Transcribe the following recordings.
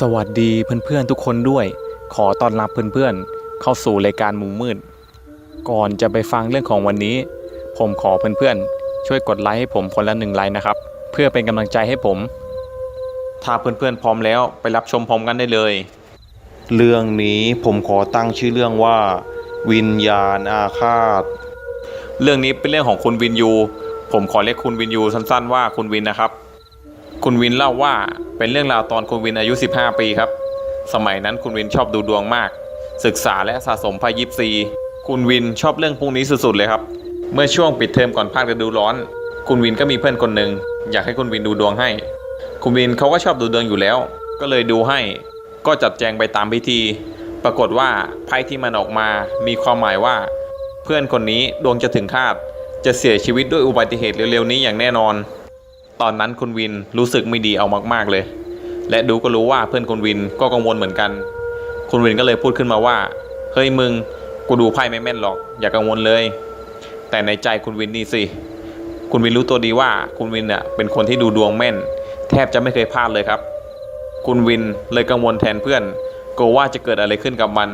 สวัสดีเพื่อนๆทุกคนด้วย ขอต้อนรับเพื่อนๆ เข้าสู่รายการมุมมืด ก่อนจะไปฟังเรื่องของวันนี้ ผมขอเพื่อนๆ ช่วยกดไลค์ให้ผมคนละหนึ่งไลค์นะครับ เพื่อเป็นกำลังใจให้ผม ถ้าเพื่อนๆพร้อมแล้วไปรับชมพร้อมกันได้เลย เรื่องนี้ผมขอตั้งชื่อเรื่องว่า วิญญาณอาฆาต เรื่องนี้เป็นเรื่องของคุณวินยู ผมขอเรียกคุณวินยูสั้นๆว่าคุณวินนะครับ คุณวินเล่าว่าเป็นเรื่องราวตอนคุณวินอายุ 15 ปีครับ สมัยนั้นคุณวินชอบดูดวงมาก ศึกษาและสะสมไพ่ยิปซี คุณวินชอบเรื่องพวกนี้สุดๆเลยครับ เมื่อช่วงปิดเทอมก่อนภาคฤดูร้อน คุณวินก็มีเพื่อนคนหนึ่งอยากให้คุณวินดูดวงให้ คุณวินเขาก็ชอบดูดวงอยู่แล้ว ก็เลยดูให้ ก็จัดแจงไปตามพิธี ปรากฏว่าไพ่ที่มันออกมา มีความหมายว่า เพื่อนคนนี้ดวงจะถึงคาด จะเสียชีวิตด้วยอุบัติเหตุเร็วๆนี้อย่างแน่นอน ตอนนั้นคุณวินรู้สึกไม่ดีเอามากๆเลย และดูก็รู้ว่าเพื่อนคุณวินก็กังวลเหมือนกัน คุณวินก็เลยพูดขึ้นมาว่า เฮ้ยมึง กูดูไพ่ไม่แม่นหรอก อย่ากังวลเลย แต่ในใจคุณวินนี่สิ คุณวินรู้ตัวดีว่าคุณวินเน่ะเป็นคนที่ดูดวงแม่น แทบจะไม่เคยพลาดเลยครับ คุณวินเลยกังวลแทนเพื่อนกลัวว่าจะเกิดอะไรขึ้นกับมัน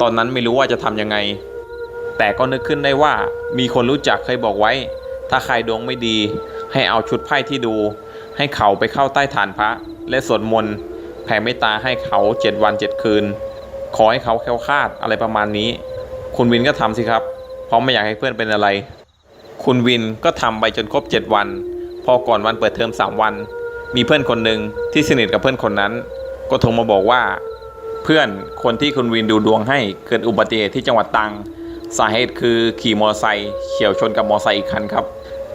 ตอนนั้นไม่รู้ว่าจะทำยังไง แต่ก็นึกขึ้นได้ว่ามีคนรู้จักเคยบอกไว้ ถ้าใครดวงไม่ดี ให้เอาชุดไพ่ที่ดู ให้เขาไปเข้าใต้ฐานพระ และสวดมนต์แผ่เมตตาให้เขาเจ็ดวันเจ็ดคืน ขอให้เขาแคล้วคลาดอะไรประมาณนี้ คุณวินก็ทำสิครับ เพราะไม่อยากให้เพื่อนเป็นอะไร คุณวินก็ทำไปจนครบ7วัน พอก่อนวันเปิดเทอม3วัน มีเพื่อนคนหนึ่งที่สนิทกับเพื่อนคนนั้น ก็โทรมาบอกว่า เพื่อนคนที่คุณวินดูดวงให้เกิดอุบัติเหตุที่จังหวัดตรังสาเหตุคือขี่มอเตอร์ไซค์เฉียวชนกับมอเตอร์ไซค์อีกคันครับ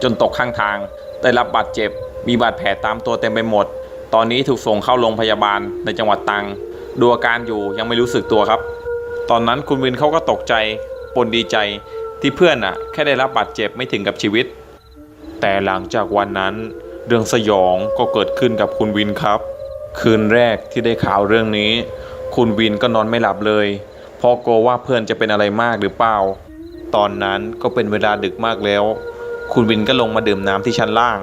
จนตกข้างทาง ได้รับบาดเจ็บ มีบาดแผลตามตัวเต็มไปหมด ตอนนี้ถูกส่งเข้าโรงพยาบาลในจังหวัดตรัง ดูอาการอยู่ยังไม่รู้สึกตัวครับ ตอนนั้นคุณวินเขาก็ตกใจปนดีใจที่เพื่อนอะแค่ได้รับบาดเจ็บไม่ถึงกับชีวิต แต่หลังจากวันนั้น เรื่องสยองก็เกิดขึ้นกับคุณวินครับ คืนแรกที่ได้ข่าวเรื่องนี้ คุณวินก็นอนไม่หลับเลยเพราะกลัวว่าเพื่อนจะเป็นอะไรมากหรือเปล่า ตอนนั้นก็เป็นเวลาดึกมากแล้ว คุณวินก็ลงมาดื่มน้ำที่ชั้นล่าง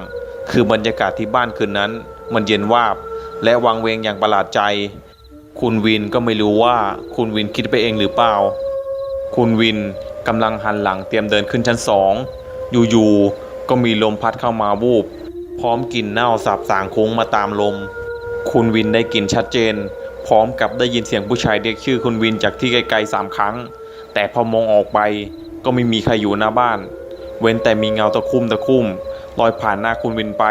คือบรรยากาศที่บ้านคืนนั้น มันเย็นวาบ และวังเวงอย่างประหลาดใจ คุณวินก็ไม่รู้ว่าคุณวินคิดไปเองหรือเปล่า คุณวินกำลังหันหลังเตรียมเดินขึ้นชั้นสอง อยู่ๆ ก็มีลมพัดเข้ามาวูบ พร้อมกลิ่นเน่าสาบสางคุ้งมาตามลม คุณวินได้กลิ่นชัดเจน พร้อมกับได้ยินเสียงผู้ชายเรียกชื่อคุณวินจากที่ไกลๆสามครั้ง แต่พอมองออกไปก็ไม่มีใครอยู่หน้าบ้าน เว้นแต่มีเงาตะคุ่มตะคุ่มลอยผ่านหน้าคุณวินไป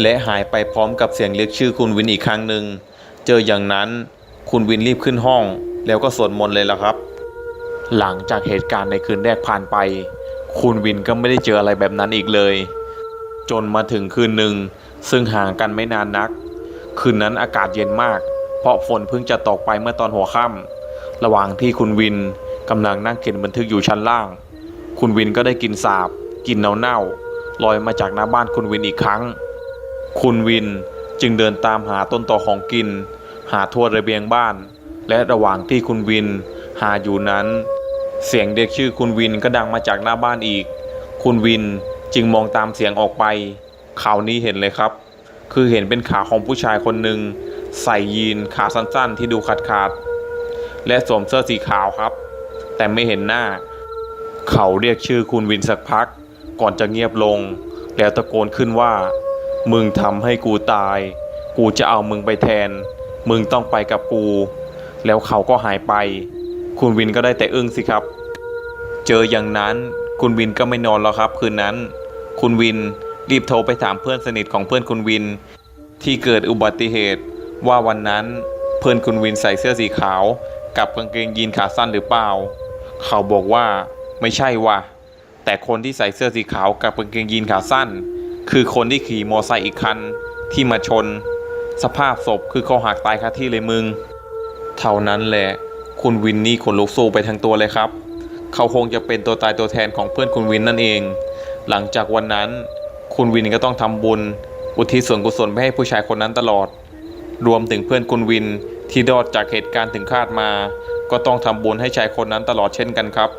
และหายไปพร้อมกับเสียงเรียกชื่อคุณวินอีกครั้งหนึ่ง เจออย่างนั้นคุณวินรีบขึ้นห้อง แล้วก็สวดมนต์เลยล่ะครับ หลังจากเหตุการณ์ในคืนแรกผ่านไป คุณวินก็ไม่ได้เจออะไรแบบนั้นอีกเลย จนมาถึงคืนหนึ่งซึ่งห่างกันไม่นานนัก คืนนั้นอากาศเย็นมาก เพราะฝนเพิ่งจะตกไปเมื่อตอนหัวค่ำระหว่างที่คุณวินกำลังนั่งเขียนบันทึกอยู่ชั้นล่าง คุณวินก็ได้กลินสาบกลินเน่าๆลอยมาจากหน้าบ้านคุณวินอีกครั้ง คุณวินจึงเดินตามหาต้นต่อของกลิน หาทั่วระเบียงบ้าน และระหว่างที่คุณวินหาอยู่นั้น เสียงเด็กชื่อคุณวินก็ดังมาจากหน้าบ้านอีก คุณวินจึงมองตามเสียงออกไปข่าวนี้เห็นเลยครับ คือเห็นเป็นขาของผู้ชายคนหนึ่งใส่ยีนขาสั้นๆที่ดูขาดขาดๆและสวมเสื้อสีขาวครับ แต่ไม่เห็นหน้า เขาเรียกชื่อคุณวินสักพัก ก่อนจะเงียบลง แล้วตะโกนขึ้นว่า มึงทำให้กูตาย กูจะเอามึงไปแทน มึงต้องไปกับกู แล้วเขาก็หายไป คุณวินก็ได้แต่อึ้งสิครับ เจออย่างนั้น คุณวินก็ไม่นอนแล้วครับ คืนนั้น คุณวินรีบโทรไปถามเพื่อนสนิทของเพื่อนคุณวิน ที่เกิดอุบัติเหตุว่าวันนั้นเพื่อนคุณวินใส่เสื้อสีขาว กับกางเกงยีนขาสั้นหรือเปล่า เขาบอกว่า ไม่ใช่ว่ะ แต่คนที่ใส่เสื้อสีขาวกับกางเกงยีนขาสั้น คือคนที่ขี่มอไซค์อีกคันที่มาชน สภาพศพคือเขาหักตายคาที่เลยมึง เท่านั้นแหละ คุณวินนี่ขนลุกสู้ไปทั้งตัวเลยครับ เขาคงจะเป็นตัวตายตัวแทนของเพื่อนคุณวินนั่นเอง หลังจากวันนั้น คุณวินก็ต้องทำบุญ อุทิศส่วนกุศลไปให้ผู้ชายคนนั้นตลอด รวมถึงเพื่อนคุณวินที่รอดจากเหตุการณ์ถึงคาดมา ก็ต้องทำบุญให้ชายคนนั้นตลอดเช่นกันครับ